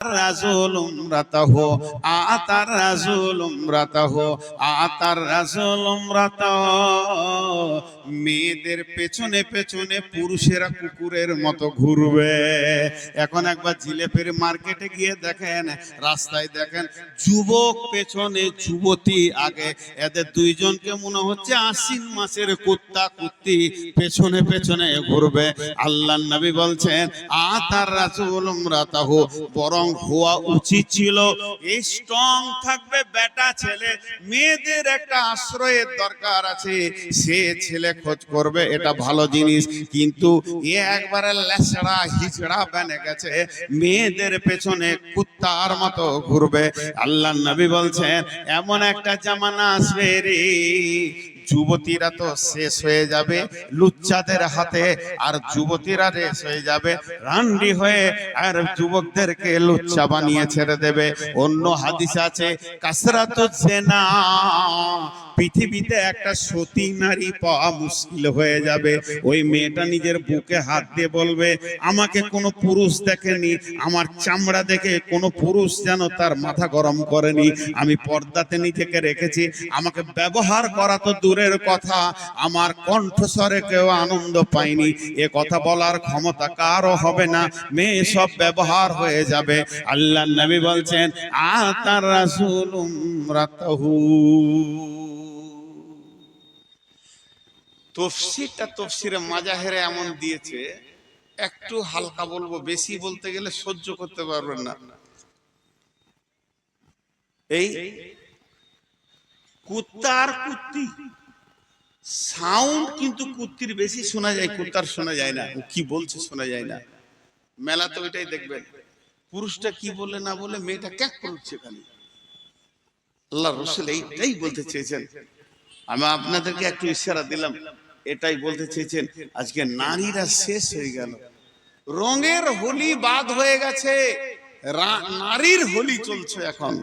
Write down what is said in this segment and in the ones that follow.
রাজুল উমরাতাহু, আতার রাজুল আতার রাজুল উমরাতাহু। মেয়েদের পেছনে পেছনে পুরুষেরা কুকুরের মতো ঘুরবে। এখন একবার জিলেপের মার্কেটে গিয়ে দেখেন, রাস্তায় দেখেন যুবক পেছনে যুবতী আগে। এদের দুইজনকে মনে হচ্ছে আশ্বিন মাসের কুত্তা কুত্তি পেছনে পেছনে ঘুরবে। আল্লাহ নবী বলছেন, আতার রাসূল উমরাতাহু, বরং হওয়া উচিত ছিল। স্ট্রং থাকবে বেটা ছেলে। মেয়েদের একটা আশ্রয়ের দরকার আছে। সে ছেলে খোঁজ করবে, এটা ভালো জিনিস। কিন্তু এ একবারে লেসড়া হিজড়া বেনে গেছে। মেয়েদের পেছনে কুত্তার মতো ঘুরবে। আল্লাহ নবী বলছেন, এমন একটা জামানা আসবে রে যুবতীরা তো শেষ হয়ে যাবে লুচ্চাদের হাতে, আর যুবতীরা শেষ হয়ে যাবে রান্ডি হয়ে, আর যুবকদেরকে লুচ্চা বানিয়ে ছেড়ে দেবে। অন্য হাদিস আছে কাসরাত জেনা। পৃথিবীতে একটা সতী নারী পাওয়া মুশকিল হয়ে যাবে। ওই মেয়েটা নিজের বুকে হাত দিয়ে বলবে, আমাকে কোনো পুরুষ দেখেনি, আমার চামড়া দেখে কোনো পুরুষ যেন তার মাথা গরম করেনি। আমি পর্দাতে নিজেকে রেখেছি, আমাকে ব্যবহার করা তো দূরের কথা, আমার কণ্ঠস্বরে কেউ আনন্দ পায়নি। এ কথা বলার ক্ষমতা কারও হবে না, মেয়ে সব ব্যবহার হয়ে যাবে। আল্লাহ নবী বলছেন আ তার রাসূল রাতাহু। তফসিরটা তফসিরে মাজাহেরে এমন দিয়েছে, একটু হালকা বলব, বেশি বলতে গেলে সহ্য করতে পারবেন না। এই কুত্তা আর কুত্তি, সাউন্ড কিন্তু কুত্তির বেশি শোনা যায়, কুত্তার শোনা যায় না, ও কি বলছে শোনা যায় না। মেলা তো ওইটাই দেখবেন, পুরুষটা কি বলে না বলে মেয়েটা ক্যাক করছে খালি আল্লাহ রসুল এইটাই বলতে চেয়েছেন। আমি আপনাদেরকে একটু ইশারা দিলাম এটাই বলতে চেয়েছেন, আজকে নারীরা শেষ হয়ে গেল। রঙের হোলি বাদ হয়ে গেছে নারীর হোলি চলছে এখন।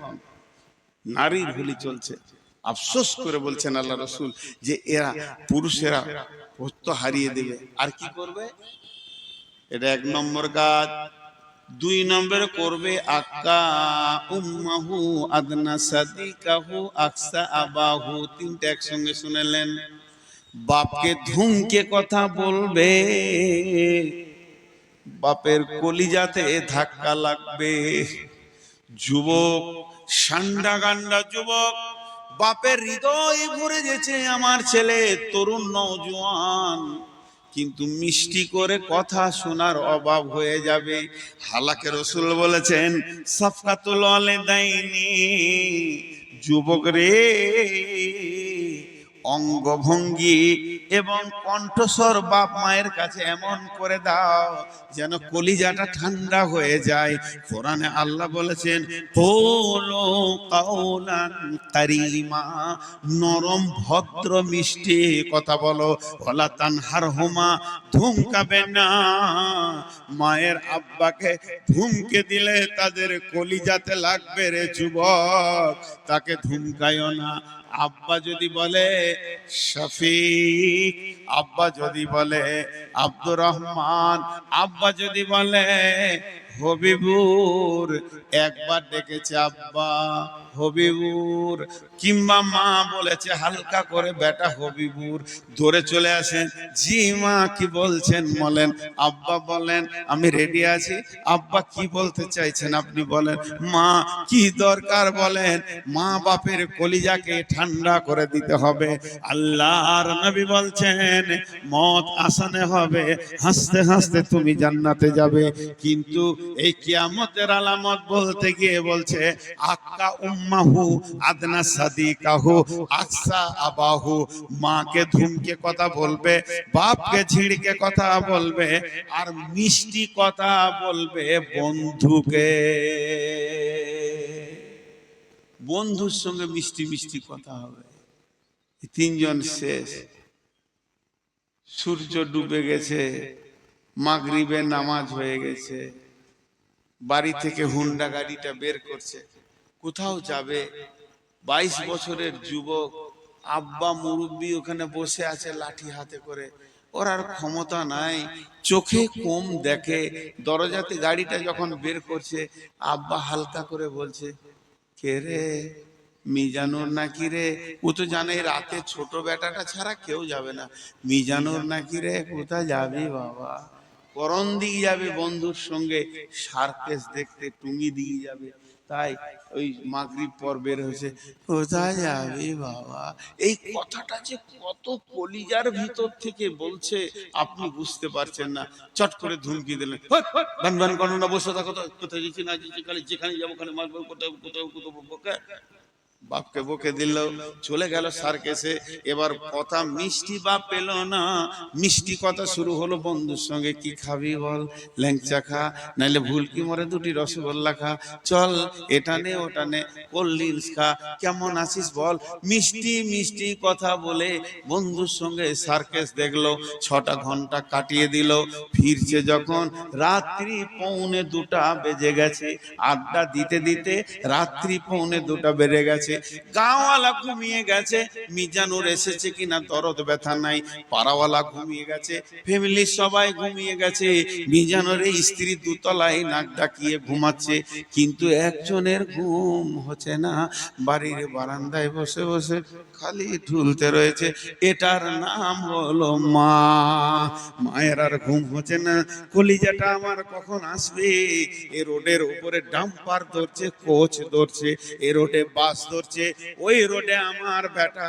নারীর হোলি চলছে। আফসোস করে বলছেন আল্লাহ রসুল যে এরা পুরুষেরা ভক্ত হারিয়ে দেবে। আর কি করবে? এটা এক নম্বর কাজ। দুই নম্বরে করবে, আক্কা উম্মাহু আদনা সাদিকাহু আকসা আবাহু। তিনটা একসঙ্গে শুনেলেন। বাপকে ধুমকে কথা বলবে। বাপের কলিজাতে ধাক্কা লাগবে। যুবক সান্ডা গান্ডা যুবক বাপের হৃদয় ভরে গেছে আমার ছেলে তরুণ নওজোয়ান। কিন্তু মিষ্টি করে কথা শোনার অভাব হয়ে যাবে। হালাকে রসুল বলেছেন সফকাতুল দেয়নি যুবক রে অঙ্গভঙ্গি এবং কণ্ঠস্বর বাপ মায়ের কাছে এমন করে দাও যেন কলিজাটা ঠান্ডা হয়ে যায়। কোরআনে আল্লাহ বলেছেন পোলো কাউলান কারিমা নরম ভদ্র মিষ্টি কথা বলো। ভোলা তানহার হোমা ধুমকাবে না। মায়ের আব্বাকে ধুমকে দিলে তাদের কলিজাতে লাগবে রে যুবক। তাকে ধুমকায়ও না। আব্বা যদি বলে শফিক। আব্বা যদি বলে আব্দুর রহমান। আব্বা যদি বলে হবিবুর, একবার ডেকেছে আব্বা হবিবুর। কিংবা মা বলেছে, হালকা করে বেটা হবিবুর, ধরে চলে আসেন। জি মা কি বলছেন বলেন। আব্বা বলেন, আমি রেডি আছি। আব্বা কি বলতে চাইছেন আপনি বলেন। মা, কি দরকার বলেন। মা বাপের কলিজাকে ঠান্ডা করে দিতে হবে। আল্লাহর নবী বলছেন, মত আসানে হবে। হাসতে হাসতে তুমি জান্নাতে যাবে। কিন্তু এই কিয়ামতের আলামত বলতে গিয়ে বলছে, আক্কা উম্মাহু আদনা সাদিকাহু, আকসা আবাহু। মাকে ধুমকে কথা বলবে, বাপকে ঝিড়কে কথা বলবে, আর মিষ্টি কথা বলবে বন্ধুকে। বন্ধুর সঙ্গে মিষ্টি মিষ্টি কথা হবে। তিনজন শেষ। সূর্য ডুবে গেছে মাগরিবের নামাজ হয়ে গেছে। বাড়ি থেকে হুন্ডা গাড়িটা বের করছে। কোথাও যাবে? বাইশ বছরের যুবক, আব্বা মুরব্বী ওখানে বসে আছে লাঠি হাতে করে। ওর আর ক্ষমতা নাই, চোখে কম দেখে। দরজাতে গাড়িটা যখন বের করছে, আব্বা হালকা করে বলছে, কে রে? মিজানুর নাকি রে? ও তো জানে রাতে ছোট বেটাটা ছাড়া কেউ যাবে না। মিজানুর নাকি রে? কোথায় যাবি বাবা? করণ দিয়ে যাবে বন্ধুর সঙ্গে সার্কেস দেখতে টুঙ্গি দিয়ে যাবে। তাই ওই মাগরিব পর বের হয়েছে কোথায় যাবে বাবা? এই কথাটা যে কত কলিজার ভিতর থেকে বলছে আপনি বুঝতে পারছেন না। চট করে ধুমকি দিলেন "হট, হট, বান করো না বসে থাকো কোথায় যাচ্ছি না যাচ্ছি খালি যেখানে যাব ওখানে মারবো কোথাও কোথাও কোথাও বাপকে বকে দিল, চলে গেল সার্কেসে এবার কথা মিষ্টি বাপ পেল না, মিষ্টি কথা শুরু হলো বন্ধুর সঙ্গে। কি খাবি বল, ল্যাংচা খা, নাইলে ভুল কি মরে দুটি রসগোল্লা খা। চল, এটা নে, ওটা নে, কোল্ড ড্রিঙ্কস খা। কেমন আছিস বল? মিষ্টি মিষ্টি কথা বলে বন্ধুর সঙ্গে সার্কেস দেখল, ছটা ঘণ্টা কাটিয়ে দিল। ফিরছে যখন রাত্রি পৌনে দুটা বেজে গেছে। আড্ডা দিতে দিতে রাত্রি পৌনে দুটা বেড়ে গেছে। গাঁওয়ালা ঘুমিয়ে গেছে, মিজানুর এসেছে কিনা দরদ ব্যথা নাই, পাড়াওয়ালা ঘুমিয়ে গেছে, ফ্যামিলির সবাই ঘুমিয়ে গেছে, মিজানুর স্ত্রী দুতলায় নাক ডাকিয়ে ঘুমাচ্ছে, কিন্তু একজনের ঘুম হচ্ছে না, বাড়ির বারান্দায় বসে বসে খালি ঝুলতে রয়েছে, এটার নাম হলো মা, মায়ের আর ঘুম হচ্ছে না, কলিজাটা আমার কখন আসবে, এ রোডের উপরে ডাম্পার ধরছে, কোচ ধরছে, এ রোডে বাস ধরছে ওই রোডে আমার বেটা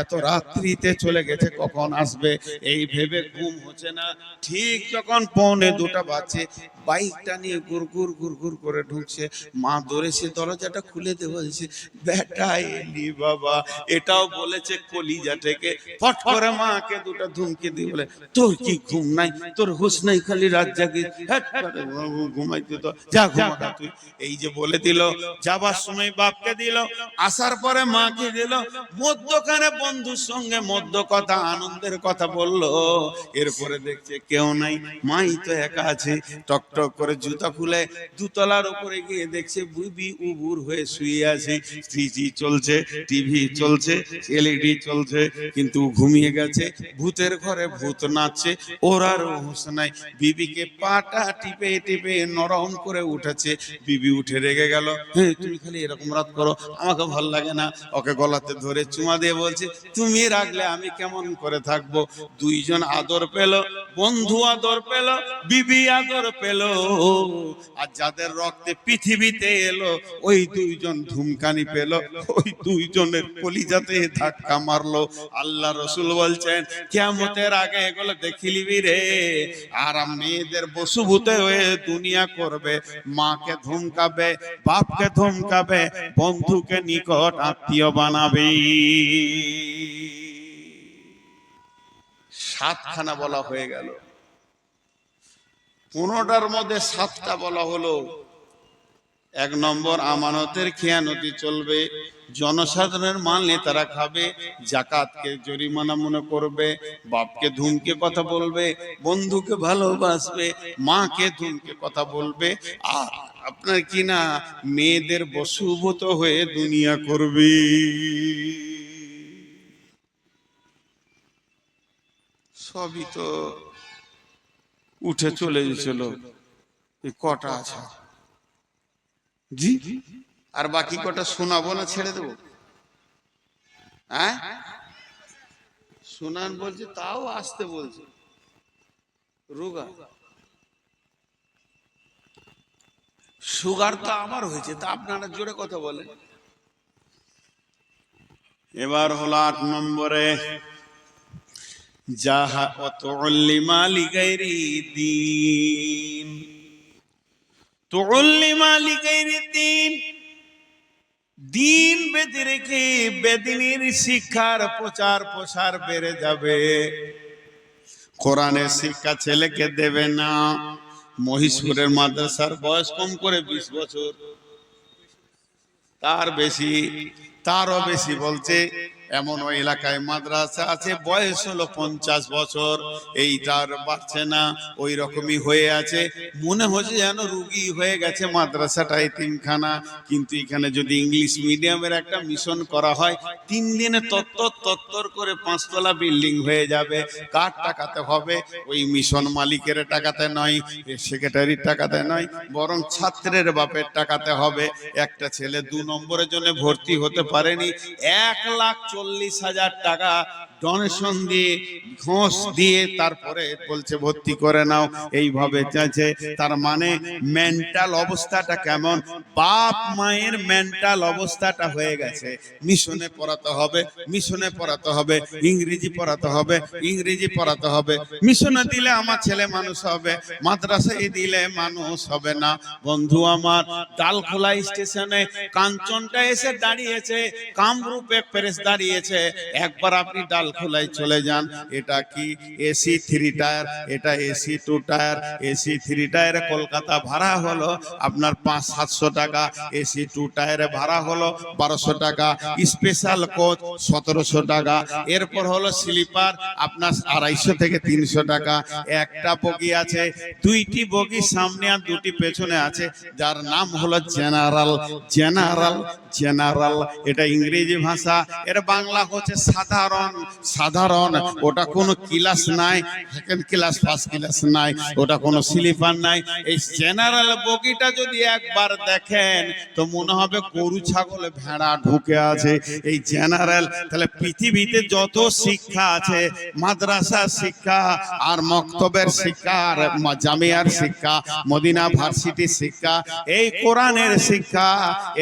এত রাত্রিতে চলে গেছে, কখন আসবে? এই ভেবে ঘুম হচ্ছে না। ঠিক যখন পৌনে দুটা বাজছে, বাইকটা নিয়ে গুড়গুড় গুড়গুড় করে ঢুকছে। মা ধরেছে, দরজাটা খুলে দে বলছে বেটা, এলি বাবা। এটাও বলেছে কলিজা থেকে। ফট করে মাকে দুটো ধুমকে দিয়ে বলে, তোর কি ঘুম নাই? তোর হুশ নাই খালি রাত জাগি বাবু, ঘুমাইতে তো যা ঘুমাটা তুই। এই যে বলে দিল, যাবার সময় বাপকে দিল। আসার পরে মাকে দিল? মধ্যখানে বন্ধুর সঙ্গে মধ্য কথা, আনন্দের কথা বলল। এরপরে দেখছে কেউ নাই, মাই তো একা আছে। টক টক করে জুতা খুলে দুতলার উপরে গিয়ে দেখছে বুবি উবুর হয়ে শুয়ে আছে। থ্রিজি চলছে, টিভি চলছে এলইডি চলছে, কিন্তু ঘুমিয়ে গেছে। ভূতের ঘরে ভূত নাচছে, ওর আর হুঁশ নাই। বিবিকে পাটা টিপে টিপে নরম করে উঠেছে। বিবি উঠে রেগে গেল হ্যাঁ তুমি খালি এরকম রাত করো, আমাকে ভালো লাগে না। ওকে গলাতে ধরে চুমা দিয়ে বলছে, তুমি রাখলে আমি কেমন করে থাকব? দুইজন আদর পেল, বন্ধু আদর পেল, বিবি আদর পেল। আর যাদের রক্তে পৃথিবীতে এলো, ওই দুইজন ধুমকানি পেল। ওই দুইজনের কলিজাতে ধাক্কা মারলো। আল্লাহ রসুল বলছেন কেমতের আগে এগুলো দেখিলিবি রে। আর মেয়েদের বসুভূতে হয়ে দুনিয়া করবে। মাকে ধমকাবে, বাপকে ধমকাবে, বন্ধুকে নিকট আত্মীয় বানাবে। সাতখানা বলা হয়ে গেল। পনেরোটার মধ্যে সাতটা বলা হলো। এক নম্বর, আমানতের খেয়ানতি চলবে। জনসাধারণের মাল নেতারা খাবে, জাকাতকে জরিমানা মনে করবে, বাপকে ধুমকে কথা বলবে, বন্ধুকে ভালোবাসবে, মাকে ধুমকে কথা বলবে, আর আপনার কি না মেয়েদের বসুভূত হয়ে দুনিয়া করবে? সবই তো উঠে চলে গেছিল কটা আছে? জি? আর বাকি কটা শোনাবো না ছেড়ে দেবো? হ্যাঁ? শোনান বলছে, তাও আসতে বলছে। রোগা? সুগার তো আমার হয়েছে, তা আপনারা জোরে কথা বলেন। এবার হলো আট নম্বরে, যাহা অতল্লিমা লিগাইরি দিন তুল্লিমা লিগাইরি দিন দিন বেঁধে রেখে বেদিনীর শিক্ষার প্রচার প্রসার বেড়ে যাবে। কোরআনের শিক্ষা ছেলেকে দেবে না। মহিষপুরের মাদ্রাসার বয়স কম করে বিশ বছর। তার বেশি তারও বেশি বলছে এমন ওই এলাকায় মাদ্রাসা আছে, বয়স হলো পঞ্চাশ বছর, এইটার বাড়ছে না, ওই রকমই হয়ে আছে। মনে হচ্ছে যেন রুগী হয়ে গেছে মাদ্রাসাটা তিনখানা, কিন্তু এখানে যদি ইংলিশ মিডিয়ামের একটা মিশন করা হয়, তিন দিনে তত্তর তত্তর করে পাঁচতলা বিল্ডিং হয়ে যাবে। কার টাকাতে হবে? ওই মিশন মালিকের টাকাতে নয় সেক্রেটারির টাকাতে নয়, বরং ছাত্রের বাপের টাকাতে হবে। একটা ছেলে দু নম্বরের জন্য ভর্তি হতে পারেনি, এক লাখ চল্লিশ হাজার টাকা ডোনেশন দিয়ে ঘোষ দিয়ে তারপরে বলছে, ভর্তি করে নাও। এইভাবে চাইছে। তার মানে মেন্টাল অবস্থাটা কেমন? বাপ মায়ের মেন্টাল অবস্থাটা হয়ে গেছে। মিশনে পড়াতে হবে, মিশনে পড়াতে হবে, ইংরেজি পড়াতে হবে, ইংরেজি পড়াতে হবে। মিশনে দিলে আমার ছেলে মানুষ হবে মাদ্রাসায় দিলে মানুষ হবে না। বন্ধু আমার, ডালখোলা স্টেশনে কাঞ্চনটা এসে দাঁড়িয়েছে, কামরূপে প্রেস দাঁড়িয়েছে। একবার আপনি ডালখোলায় চলে যান, এটা কি এসি থ্রি টায়ার এটা AC two tier AC three টায়ারে Kolkata ভাড়া হলো আপনার পাঁচ, সাতশো টাকা এসি টু টায়ারে ভাড়া হলো বারোশো টাকা স্পেশাল কোচ সতেরোশো টাকা, এরপর হলো স্লিপার আপনার আড়াইশো থেকে তিনশো টাকা, একটা বগি আছে, দুইটি বগি সামনে আর দুটি পেছনে আছে, যার নাম হলো জেনারেল জেনারেল জেনারেল, এটা ইংরেজি ভাষা এর বাংলা হচ্ছে সাধারণ সাধারণ ওটা কোনো ক্লাস নাই সেকেন্ড ক্লাস ফার্স্ট ক্লাস নাই ওটা কোনো স্লিপার নাই। এই জেনারেল বগিটা যদি একবার দেখেন তো মনে হবে গরু ছাগল ভেড়া ঢুকে আছে। এই জেনারেল তাহলে পৃথিবীতে যত শিক্ষা আছে মাদ্রাসা শিক্ষা আর মক্তবের শিক্ষা আর জামিয়ার শিক্ষা মদিনা ভার্সিটির শিক্ষা এই কোরআনের শিক্ষা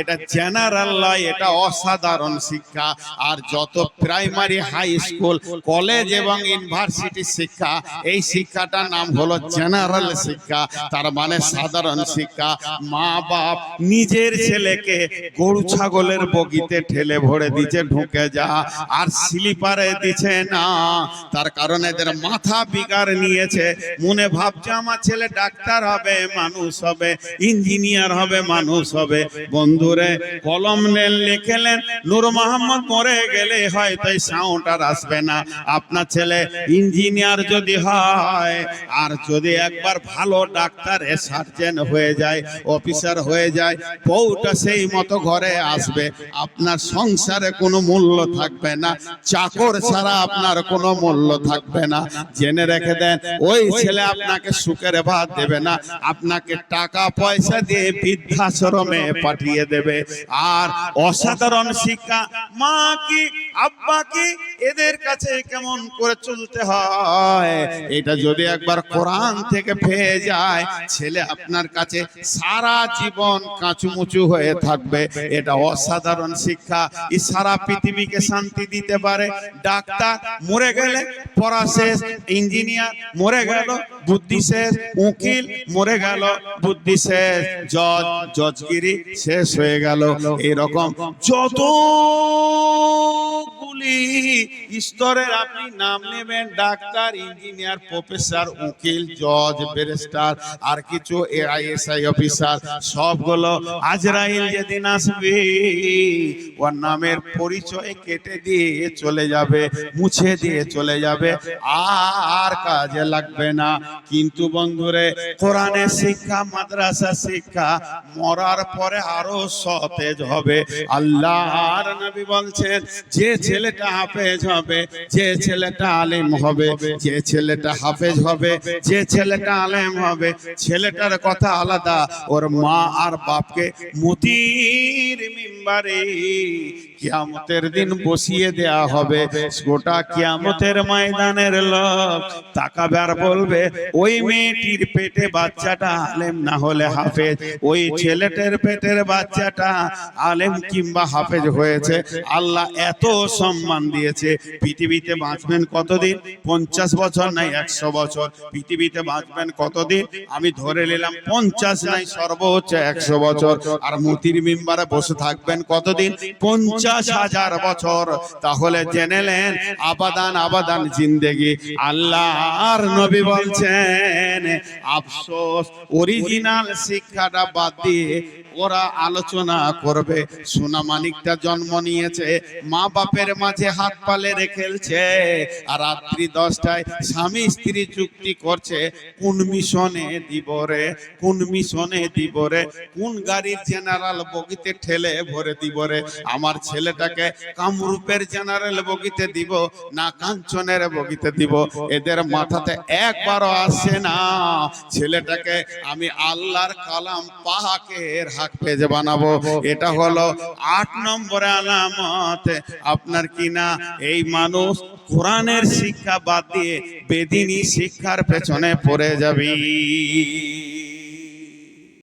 এটা জেনারেল নয় এটা অসাধারণ শিক্ষা। আর যত প্রাইমারি হাই স্কুল কলেজ এবং ইউনিভার্সিটি শিক্ষা। এই শিক্ষাটার নাম হলো জেনারেল শিক্ষা। তার মানে সাধারণ শিক্ষা। মা বাপ নিজের ছেলেকে গরু ছাগলের বগিতে ঠেলে ভরে দিচ্ছে ঢুকে যা। আর স্লিপারে দিচ্ছে না। তার কারণে এদের মাথা বিকার নিয়েছে। মনে ভাবছে আমার ছেলে ডাক্তার হবে মানুষ হবে ইঞ্জিনিয়ার হবে মানুষ হবে। বন্ধুরে কলম নেন লিখেলেন নূর মোহাম্মদ মরে গেলে হয়তো সাউন্ড আর আসবে না। আপনার ছেলে ইঞ্জিনিয়ার যদি হয়, আর যদি একবার ভালো ডাক্তার সার্জেন হয়ে যায় অফিসার হয়ে যায়, বউটা সেই মতো ঘরে আসবে। আপনার সংসারে কোনো মূল্য থাকবে না। চাকর ছাড়া আপনার কোনো মূল্য থাকবে না। জেনে রেখে দেন, ওই ছেলে আপনাকে সুখের ভাত দেবে না। আপনাকে টাকা পয়সা দিয়ে বৃদ্ধাশ্রমে পাঠিয়ে দেবে। আর অসাধারণ শিক্ষা, মা কি, আব্বা কি এদের কাছে কেমন করে চলতে হয়? এটা যদি একবার কোরআন থেকে পেয়ে যায়, ছেলে আপনার কাছে সারা জীবন কাঁচুমুচু হয়ে থাকবে। এটা অসাধারণ শিক্ষা। এই সারা পৃথিবীকে শান্তি দিতে পারে। ডাক্তার মরে গেলে, পড়া শেষ, ইঞ্জিনিয়ার মরে গেল বুদ্ধি শেষ, উকিল মরে গেল, বুদ্ধি শেষ, জজ, জজগিরি শেষ হয়ে গেল। এরকম যত গুলি স্তরের আপনি নাম নেবেন, ডাক্তার, ইঞ্জিনিয়ার, প্রফেসর, উকিল, জজ, ব্যারিস্টার, আর কিছু এআইএসআই অফিসার, সবগুলো আজরাইল যেদিন আসবে, ওর নামের পরিচয় কেটে দিয়ে চলে যাবে, মুছে দিয়ে চলে যাবে, আর কাজে লাগবে না। কিন্তু বন্ধুরে কোরআনের শিক্ষা, মাদ্রাসা শিক্ষা, মরার পরে আরও সতেজ হবে। আল্লাহর নবী বলছেন, যে ছেলেটা হাফেজ হবে, যে ছেলেটা আলেম হবে, যে ছেলেটা হাফেজ হবে, যে ছেলেটা আলেম হবে, ছেলেটার কথা আলাদা। ওর মা আর বাপকে মতির মিম্বারে কিয়ামতের দিন বসিয়ে দেয়া হবে। গোটা কিয়ামতের ময়দানের লোক তাকাবে আর বলবে ওই মেয়েটির পেটে বাচ্চাটা আলেম না হলে হাফেজ। ওই ছেলেটার পেটের বাচ্চাটা আলেম কিংবা হাফেজ হয়েছে। আল্লাহ এত সম্মান দিয়েছে। পৃথিবীতে বাঁচবেন কতদিন? পঞ্চাশ বছর নাই, একশো বছর। পৃথিবীতে বাঁচবেন কতদিন? আমি ধরে নিলাম, পঞ্চাশ নাই, সর্বোচ্চ একশো বছর। আর মতির মেম্বারে বসে থাকবেন কতদিন? পঞ্চাশ হাজার বছর। তাহলে জেনেলেন আবাদান আবাদান জিন্দেগি। আল্লাহ আর নবী বলছেন আফসোস অরিজিনাল শিক্ষাটা বাদ দিয়ে ওরা আলোচনা করবে। সোনা মানিকটা জন্ম নিয়েছে, মা বাপের মাঝে হাত পালে রেখেছে আর রাত্রি দশটায় স্বামী স্ত্রী চুক্তি করছে, কোন মিশনে দিব রে, কোন মিশনে দিব রে, কোন গাড়ির জেনারেল বগিতে ঠেলে ভরে দিব রে, আমার ছেলেটাকে কামরূপের জেনারেল বগিতে দিব, না কাঞ্চনের বগিতে দিব, এদের মাথাতে একবারও আসে না। ছেলেটাকে আমি আল্লাহর কালাম পাহাকের হাক পেজে বানাবো। এটা হলো আট নম্বরে আলামত। আপনার কি না এই মানুষ কোরআনের শিক্ষা বাদ দিয়ে বেদিনী শিক্ষার পেছনে পড়ে যাবি।